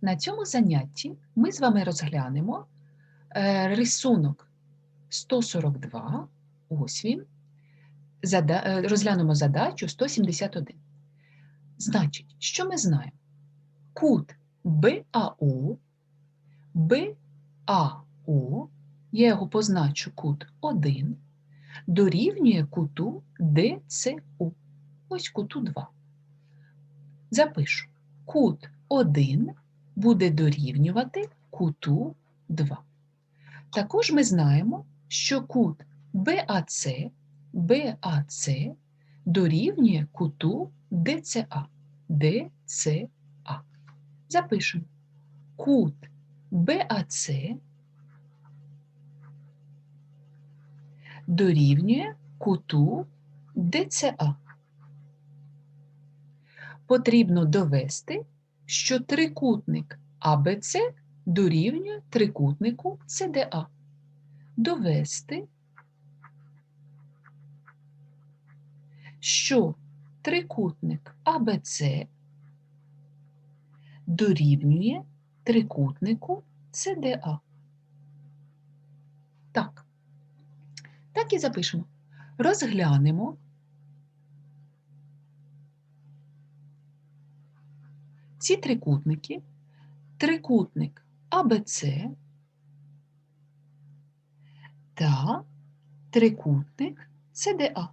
На цьому занятті ми з вами розглянемо е, рисунок 142, ось він, е, розглянемо задачу 171. Значить, що ми знаємо? Кут БАО, БАО, я його позначу кут 1, дорівнює куту ДЦУ. Ось куту 2. Запишу. Кут 1 буде дорівнювати куту 2. Також ми знаємо, що кут БАЦ, БАЦ дорівнює куту ДЦА, ДЦА. Запишемо. Кут БАЦ дорівнює куту ДЦА. Потрібно довести, що трикутник АБЦ дорівнює трикутнику ЦДА. Довести, що трикутник АБЦ дорівнює трикутнику ЦДА. Так. Так і запишемо. Розглянемо ці трикутники, трикутник АБЦ та трикутник ЦДА.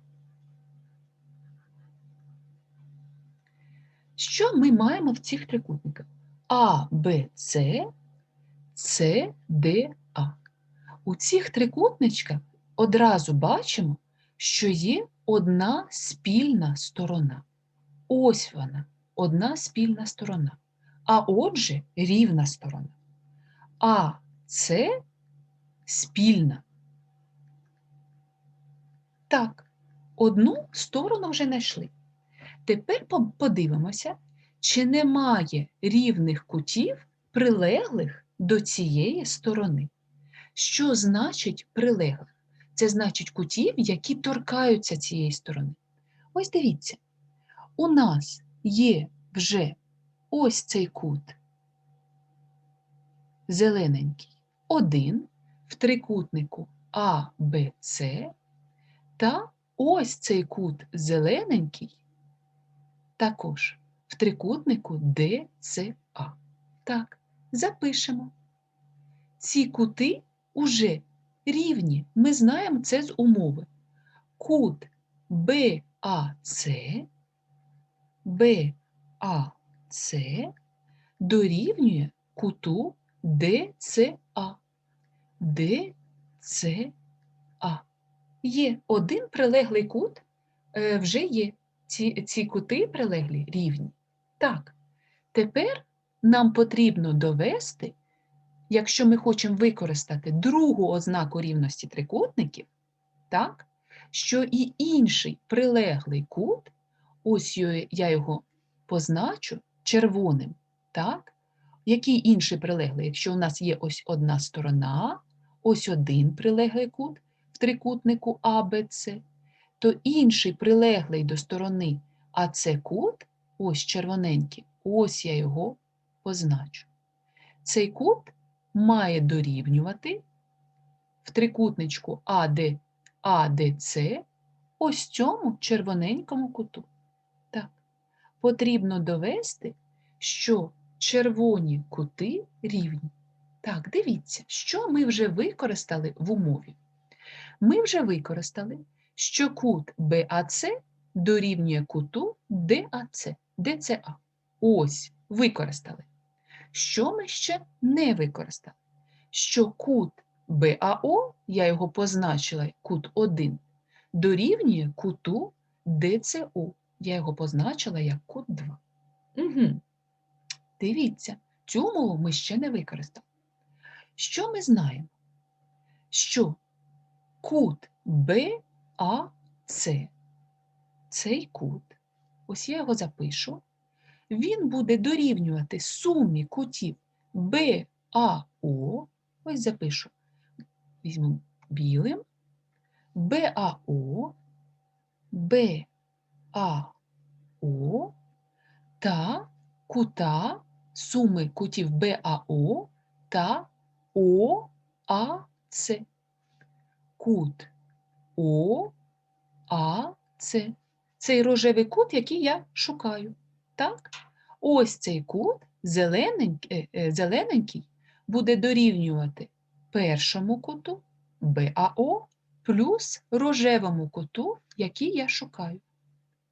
Що ми маємо в цих трикутниках? А, Б, С, С, Д, А. У цих трикутничках одразу бачимо, що є одна спільна сторона. Ось вона, одна спільна сторона. А отже, рівна сторона. А це спільна. Так, одну сторону вже знайшли. Тепер подивимося, чи немає рівних кутів, прилеглих до цієї сторони. Що значить прилеглих? Це значить кутів, які торкаються цієї сторони. Ось дивіться, у нас є вже ось цей кут зелененький, один в трикутнику А, Б, С, та ось цей кут зелененький також в трикутнику ДЦА. Так, запишемо. Ці кути уже рівні. Ми знаємо це з умови. Кут БАЦ, БАЦ дорівнює куту ДЦА. ДЦА. Є один прилеглий кут, е, вже є. Ці, ці кути прилеглі рівні. Так, тепер нам потрібно довести, якщо ми хочемо використати другу ознаку рівності трикутників, так, що і інший прилеглий кут, ось я його позначу червоним, так, який інший прилеглий, якщо у нас є ось одна сторона, ось один прилеглий кут в трикутнику АБЦ, то інший прилеглий до сторони АЦ кут, ось червоненький, ось я його позначу. Цей кут має дорівнювати в трикутничку АД, ось цьому червоненькому куту. Потрібно довести, що червоні кути рівні. Так, дивіться, що ми вже використали в умові. Ми вже використали, що кут БАЦ дорівнює куту ДАЦ, ДЦА. Ось, використали. Що ми ще не використали? Що кут БАО, я його позначила кут 1, дорівнює куту ДЦУ. Я його позначила як кут 2. Угу. Дивіться, цю умову ми ще не використали. Що ми знаємо? Що кут БАЦ, цей кут, ось я його запишу, він буде дорівнювати сумі кутів БАО, ось запишу, візьму білим, БАО, БАО та кута суми кутів БАО та ОАЦ. Кут ОАЦ. Цей рожевий кут, який я шукаю. Так? Ось цей кут зелененький, е, зелененький буде дорівнювати першому куту БАО плюс рожевому куту, який я шукаю.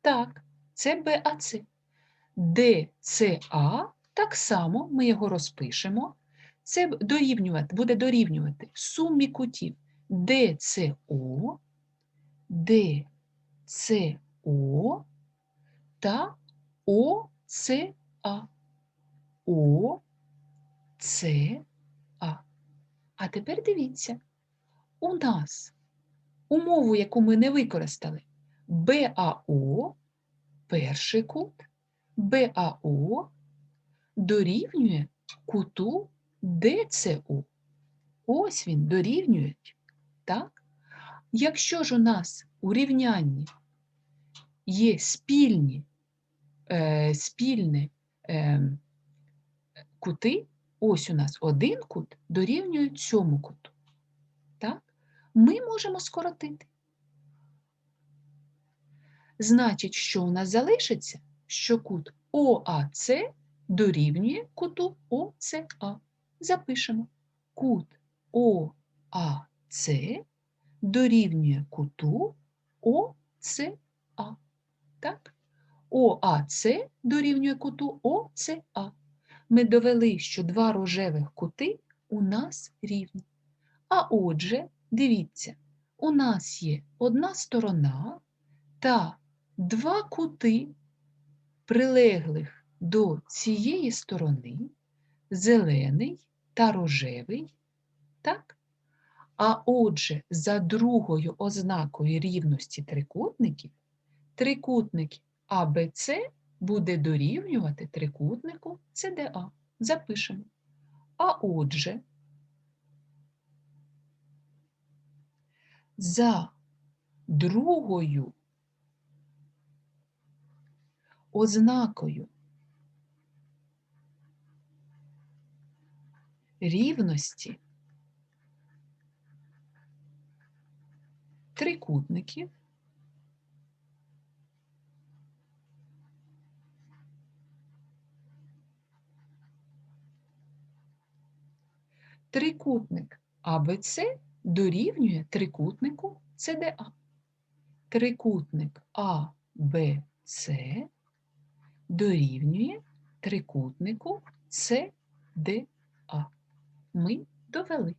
Так, це БАЦ. ДЦА, так само ми його розпишемо. Це дорівнювати, буде дорівнювати сумі кутів ДЦО, ДЦО та ОЦА. ОЦА. А тепер дивіться, у нас умову, яку ми не використали, БАО, перший кут, БАО дорівнює куту ДЦУ. Ось він дорівнює. Так? Якщо ж у нас у рівнянні є спільні, е, спільні е, кути, ось у нас один кут дорівнює цьому куту. Так? Ми можемо скоротити. Значить, що у нас залишиться? Що кут ОАЦ дорівнює куту ОЦА. Запишемо. Кут ОАЦ дорівнює куту ОЦА. Так? ОАЦ дорівнює куту ОЦА. Ми довели, що два рожевих кути у нас рівні. А отже, дивіться, у нас є одна сторона та два кути, прилеглих до цієї сторони, зелений та рожевий. Так? А отже, за другою ознакою рівності трикутників, трикутник АБЦ буде дорівнювати трикутнику ЦДА. Запишемо. А отже, за другою ознакою. Рівності. Трикутників трикутник АБЦ дорівнює трикутнику ЦДА. Трикутник АБЦ дорівнює трикутнику CDA. Ми довели.